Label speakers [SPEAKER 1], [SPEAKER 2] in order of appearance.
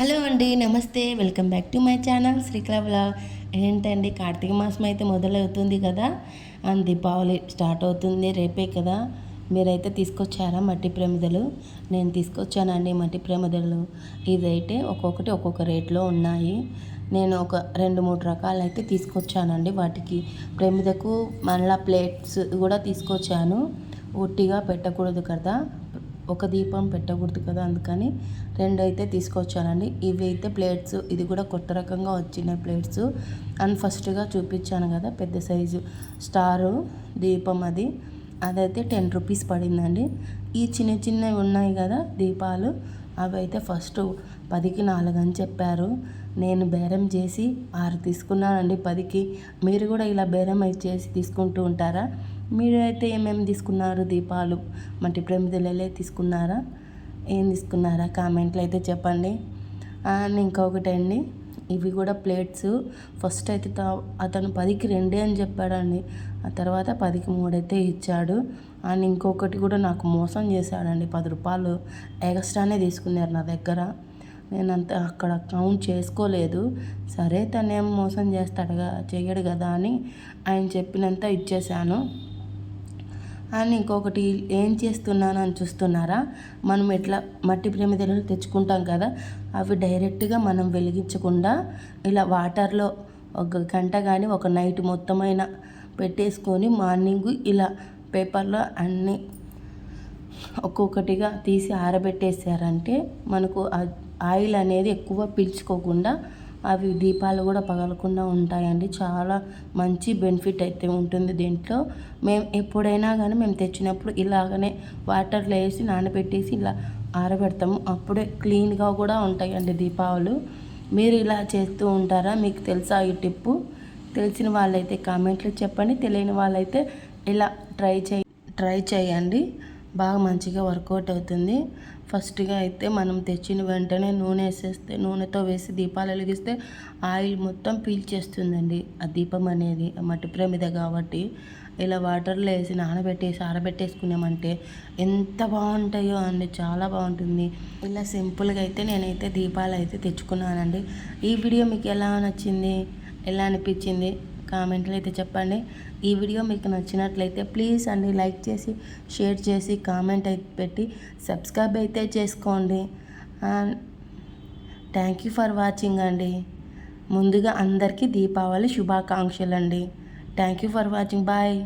[SPEAKER 1] Hello అండి నమస్తే. Welcome back to my channel Srikala ఏంటండి కార్తీక మాసం అయితే మొదలవుతుంది కదా? అండ్ దీపావళి స్టార్ట్ అవుతుంది రేపే కదా? మీరైతే తీసుకొచ్చారా మట్టి ప్రమిదలు? నేను తీసుకొచ్చానండి మట్టి ప్రమిదలు. ఇదైతే ఒక్కొక్కటి ఒక్కొక్క రేట్లో ఉన్నాయి. నేను ఒక రెండు మూడు రకాలు అయితే తీసుకొచ్చానండి వాటికి. ప్రమిదకు మళ్ళా ప్లేట్స్ కూడా తీసుకొచ్చాను. ఒట్టిగా పెట్టకూడదు కదా? ఒక దీపం పెట్టకూడదు కదా అందుకని రెండు అయితే తీసుకొచ్చానండి. ఇవి అయితే ప్లేట్స్ ఇది కూడా కొత్త రకంగా వచ్చిన ప్లేట్స్. అండ్ ఫస్ట్గా చూపించాను కదా పెద్ద సైజు స్టారు దీపం అది. అదైతే టెన్ రూపీస్ పడిందండి. ఈ చిన్న చిన్నవి ఉన్నాయి కదా దీపాలు అవి అయితే ఫస్ట్ పదికి నాలుగు అని చెప్పారు. నేను బేరం చేసి ఆరు తీసుకున్నానండి పదికి. మీరు కూడా ఇలా బేరం అయితే చేసి తీసుకుంటూ ఉంటారా? మీరు అయితే ఏమేమి తీసుకున్నారు దీపాలు? మట్టి ప్రమిదలలే తీసుకున్నారా? ఏం తీసుకున్నారా? కామెంట్లో అయితే చెప్పండి. అండ్ ఇంకొకటి అండి ఇవి కూడా ప్లేట్స్. ఫస్ట్ అయితే అతను పదికి రెండే అని చెప్పాడండి. ఆ తర్వాత పదికి మూడైతే ఇచ్చాడు. అండ్ ఇంకొకటి కూడా నాకు మోసం చేశాడండి. పది రూపాయలు ఎక్స్ట్రానే తీసుకున్నారు నా దగ్గర. నేను అంత అక్కడ కౌంట్ చేసుకోలేదు. సరే తనేం మోసం చేస్తాడుగా చేయడు కదా అని ఆయన చెప్పినంత ఇచ్చేసాను అండ్ ఇంకొకటి ఏం చేస్తున్నాను అని చూస్తున్నారా? మనం ఎట్లా మట్టి ప్రమిదలు తెచ్చుకుంటాం కదా అవి డైరెక్ట్గా మనం వెలిగించకుండా ఇలా వాటర్లో ఒక గంట కానీ ఒక నైట్ మొత్తమైన పెట్టేసుకొని మార్నింగ్ ఇలా పేపర్లో అన్నీ ఒక్కొక్కటిగా తీసి ఆరబెట్టేసారంటే మనకు ఆయిల్ అనేది ఎక్కువ పీల్చుకోకుండా అవి దీపాలు కూడా పగలకుండా ఉంటాయండి. చాలా మంచి బెనిఫిట్ అయితే ఉంటుంది దీంట్లో. మేము ఎప్పుడైనా కానీ మేము తెచ్చినప్పుడు ఇలాగనే వాటర్లో వేసి నానబెట్టేసి ఇలా ఆరబెడతాము. అప్పుడే క్లీన్గా కూడా ఉంటాయండి దీపావళి. మీరు ఇలా చేస్తూ ఉంటారా? మీకు తెలుసా ఈ టిప్పు? తెలిసిన వాళ్ళైతే కామెంట్లో చెప్పండి. తెలియని వాళ్ళైతే ఇలా ట్రై చేయ ట్రై చేయండి. బాగా మంచిగా వర్కౌట్ అవుతుంది. ఫస్ట్గా అయితే మనం తెచ్చిన వెంటనే నూనె వేసేస్తే నూనెతో వేసి దీపాలు వెలిగిస్తే ఆయిల్ మొత్తం పీల్చేస్తుందండి ఆ దీపం అనేది మట్టి ప్రమిద కాబట్టి. ఇలా వాటర్లో వేసి నానబెట్టేసి ఆరబెట్టేసుకున్నామంటే ఎంత బాగుంటాయో అండి. చాలా బాగుంటుంది. ఇలా సింపుల్గా అయితే నేనైతే దీపాలు అయితే తెచ్చుకున్నానండి. ఈ వీడియో మీకు ఎలా నచ్చింది? ఎలా అనిపించింది? కామెంట్లు అయితే చెప్పండి. ఈ వీడియో మీకు నచ్చినట్లయితే ప్లీజ్ అండి లైక్ చేసి షేర్ చేసి కామెంట్ అయితే పెట్టి సబ్స్క్రైబ్ అయితే చేసుకోండి. And thank you for watching అండి. ముందుగా అందరికీ దీపావళి శుభాకాంక్షలు అండి thank you for watching. Bye.